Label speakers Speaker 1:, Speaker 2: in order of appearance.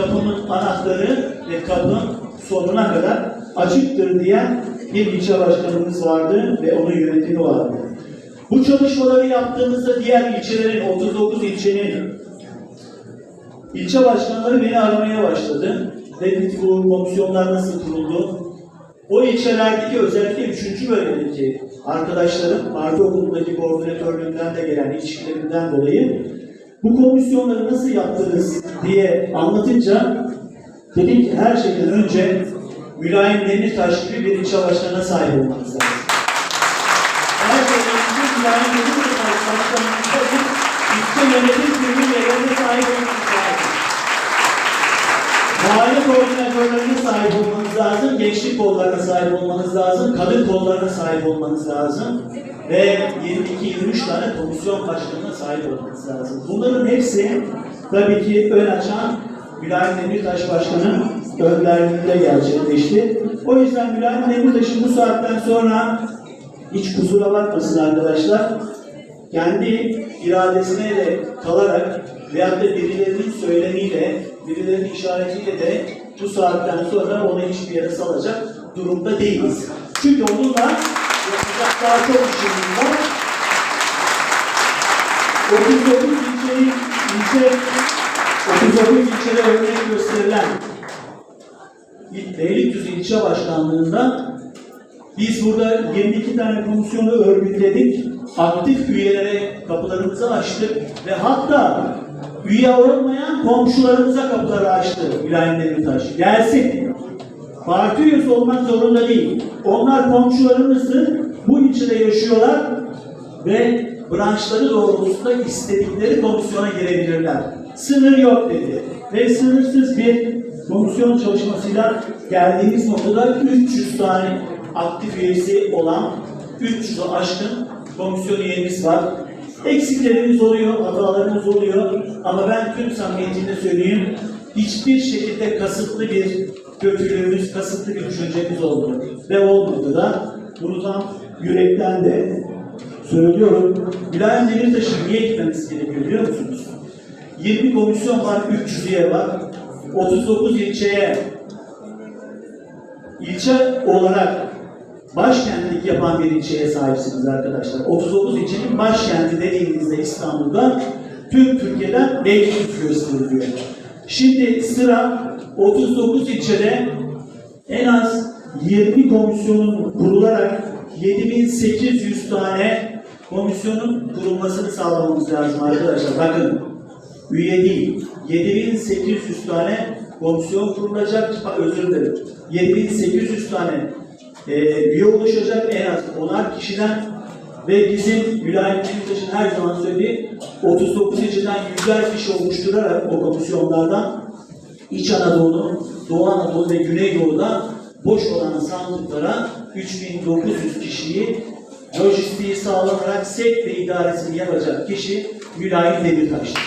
Speaker 1: kapımın anahtarı ve kapım sonuna kadar açıktır diyen bir ilçe başkanımız vardı ve onun yönetimi vardı. Bu çalışmaları yaptığımızda diğer ilçelerin, 39 ilçenin ilçe başkanları beni aramaya başladı. Dedi bu komisyonlar nasıl kuruldu? O ilçelerdeki özellikle 3. bölgedeki arkadaşlarım parti okulundaki koordinatörlüğünden de gelen ilişkilerinden dolayı bu komisyonları nasıl yaptınız diye anlatınca dedim ki her şeyden önce Mülayim Demirtaş gibi bir ilçe başkanına sahip olmanız lazım. Her şeyden önce Mülayim Demirtaş başkanımızda bir ilçe yönetim kurulu üyelerine sahip olmanız lazım. Mahalle koordinatörlerine sahip olmanız lazım, gençlik kollarına sahip olmanız lazım, kadın kollarına sahip olmanız lazım ve 22-23 tane komisyon başkanına sahip olmanız lazım. Bunların hepsi tabii ki ön açan Mülayim Demirtaş Başkan'ın önderliğinde gerçekleşti. O yüzden Mülayim Demirtaş'ın bu saatten sonra hiç kusura bakmasın arkadaşlar, kendi iradesine de kalarak veyahut da birilerinin söylemiyle, birilerinin işaretiyle de bu saatten sonra onu hiçbir yere salacak durumda değiliz. Çünkü onunla yapacak daha çok işimiz var. 39 ilçeyi, ilçe, 39 ilçede örnek gösterilen Beylikdüzü ilçe başkanlığında biz burada 22 tane komisyonu örgütledik. Aktif üyelere kapılarımızı açtık ve hatta üye olmayan komşularımıza kapıları açtı Mülayim Demirtaş. Gelsin. Parti üyesi olmak zorunda değil. Onlar komşularımızdır. Bu ilçede yaşıyorlar ve branşları doğrultusunda istedikleri komisyona girebilirler. Sınır yok dedi. Ve sınırsız bir komisyon çalışmasıyla geldiğimiz noktada 300 tane aktif üyesi olan 300'ü aşkın komisyon üyemiz var. Eksiklerimiz oluyor, hatalarımız oluyor ama ben tüm samimiyetimle söyleyeyim hiçbir şekilde kasıtlı bir kötülüğümüz, kasıtlı bir düşüncemiz oldu ve olmadı da bunu tam yürekten de söylüyorum. Mülayim Demirtaş'ın niye gitmemiz gerekiyor biliyor musunuz? 20 komisyon var, 300 üye var. 39 ilçeye ilçe olarak başkentlik yapan bir ilçeye sahipsiniz arkadaşlar. 39 ilçenin başkenti dediğinizde İstanbul'da tüm Türkiye'den Beylikdüzü gösteriliyor. Şimdi sıra 39 ilçede en az 20 komisyonun kurularak 7800 tane komisyonun kurulmasını sağlamamız lazım arkadaşlar. Bakın üye değil. 7800 tane komisyon kurulacak, özür dilerim. 7800 tane e, üye oluşacak en az 10'ar kişiden ve bizim Mülayim Demirtaş'ın her zaman söylediği 39 ilçeden yüzer kişi oluşturarak o komisyonlardan İç Anadolu, Doğu Anadolu ve Güneydoğu'da boş olan sandıklara 3900 kişiyi lojistiği sağlanarak sevk ve idaresini yapacak kişi Mülayim Demirtaş'tır.